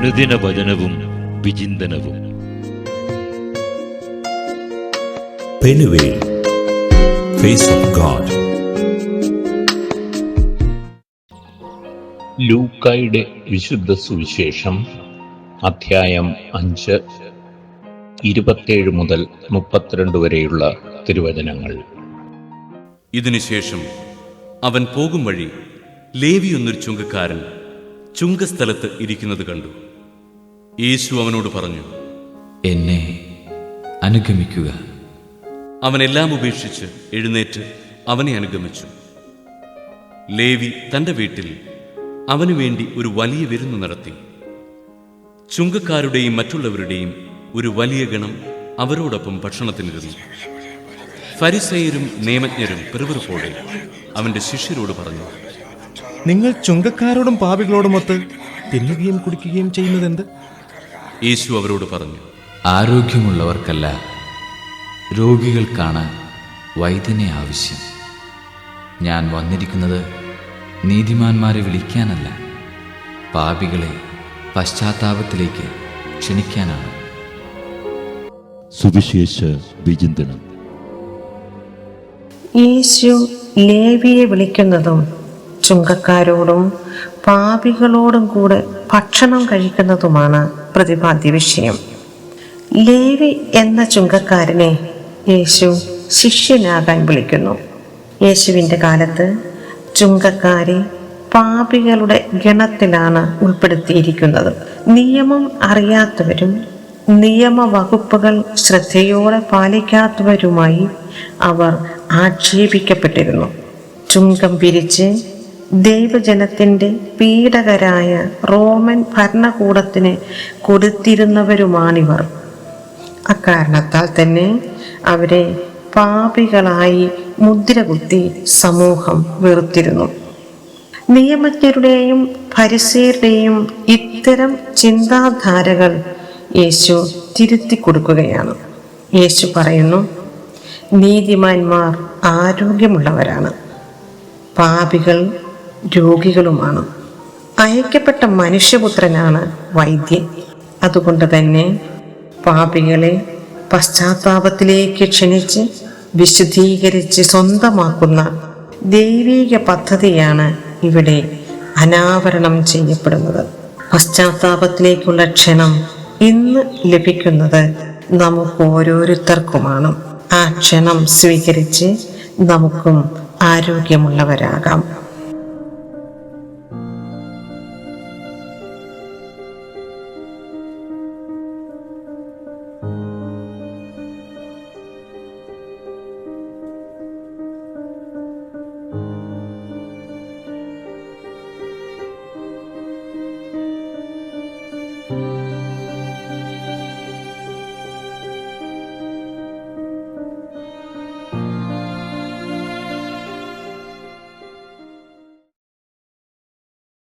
അനുദിന വചനവും വിചിന്തനവും. Penuel, Face of God. ലൂക്കായുടെ വിശുദ്ധ സുവിശേഷം അധ്യായം അഞ്ച് ഇരുപത്തേഴ് മുതൽ മുപ്പത്തിരണ്ട് വരെയുള്ള തിരുവചനങ്ങൾ. ഇതിനുശേഷം അവൻ പോകും വഴി ലേവി എന്നൊരു ചുങ്കക്കാരൻ ചുങ്കസ്ഥലത്ത് ഇരിക്കുന്നത് കണ്ടു. യേശു അവനോട് പറഞ്ഞു എന്നെ അനുഗമിക്കുക. അവൻ എല്ലാം ഉപേക്ഷിച്ച് എഴുന്നേറ്റ് അവനെ അനുഗമിച്ചു. ലേവി തന്റെ വീട്ടിൽ അവനു വേണ്ടി ഒരു വലിയ വിരുന്ന് നടത്തി. ചുങ്കക്കാരുടെയും മറ്റുള്ളവരുടെയും ഒരു വലിയ ഗണം അവരോടൊപ്പം ഭക്ഷണത്തിനിരുന്നു. ഫരിസയരും നിയമജ്ഞരും പിറുപിറുപ്പോടെ അവന്റെ ശിഷ്യരോട് പറഞ്ഞു നിങ്ങൾ ചുങ്കക്കാരോടും പാപികളോടുമൊത്ത് തിന്നുകയും കുടിക്കുകയും ചെയ്യുന്നതെന്ത്? യേശു അവരോട് പറഞ്ഞു ആരോഗ്യമുള്ളവർക്കല്ല രോഗികൾക്കാണ് വൈദ്യനെ ആവശ്യം. ഞാൻ വന്നിരിക്കുന്നത് നീതിമാന്മാരെ വിളിക്കാനല്ല പാപികളെ പശ്ചാത്താപത്തിലേക്ക് ക്ഷണിക്കാനാണ്. സുവിശേഷ വിചിന്തനം. യേശു ലേവിയെ വിളിക്കുന്നതും ചുങ്കക്കാരോടും പാപികളോടും കൂടെ ഭക്ഷണം കഴിക്കുന്നതുമാണ് പ്രതിപാദ്യ വിഷയം. ലേവി എന്ന ചുങ്കക്കാരനെ യേശു ശിഷ്യനാകാൻ വിളിക്കുന്നു. യേശുവിന്റെ കാലത്ത് ചുങ്കക്കാരെ പാപികളുടെ ഗണത്തിലാണ് ഉൾപ്പെടുത്തിയിരിക്കുന്നത്. നിയമം അറിയാത്തവരും നിയമവകുപ്പുകൾ ശ്രദ്ധയോടെ പാലിക്കാത്തവരുമായി അവർ ആക്ഷേപിക്കപ്പെട്ടിരുന്നു. ചുങ്കം പിരിച്ച് ദൈവജനത്തിന്റെ പീഡകരായ റോമൻ ഭരണകൂടത്തിന് കൊടുത്തിരുന്നവരുമാണിവർ. അക്കാരണത്താൽ തന്നെ അവരെ പാപികളായി മുദ്രകുത്തി സമൂഹം വെറുത്തിരുന്നു. നിയമജ്ഞരുടെയും പരിസയരുടെയും ഇത്തരം ചിന്താധാരകൾ യേശു തിരുത്തി കൊടുക്കുകയാണ്. യേശു പറയുന്നു നീതിമാന്മാർ ആരോഗ്യമുള്ളവരാണ്. പാപികൾ രോഗികളുമാണ്. അയക്കപ്പെട്ട മനുഷ്യപുത്രനാണ് വൈദ്യൻ. അതുകൊണ്ട് തന്നെ പാപികളെ പശ്ചാത്താപത്തിലേക്ക് ക്ഷണിച്ച് വിശുദ്ധീകരിച്ച് സ്വന്തമാക്കുന്ന ദൈവീക പദ്ധതിയാണ് ഇവിടെ അനാവരണം ചെയ്യപ്പെടുന്നത്. പശ്ചാത്താപത്തിലേക്കുള്ള ക്ഷണം ഇന്ന് ലഭിക്കുന്നത് നമുക്ക് ഓരോരുത്തർക്കുമാണ്. ആ ക്ഷണം സ്വീകരിച്ച് നമുക്കും ആരോഗ്യമുള്ളവരാകാം.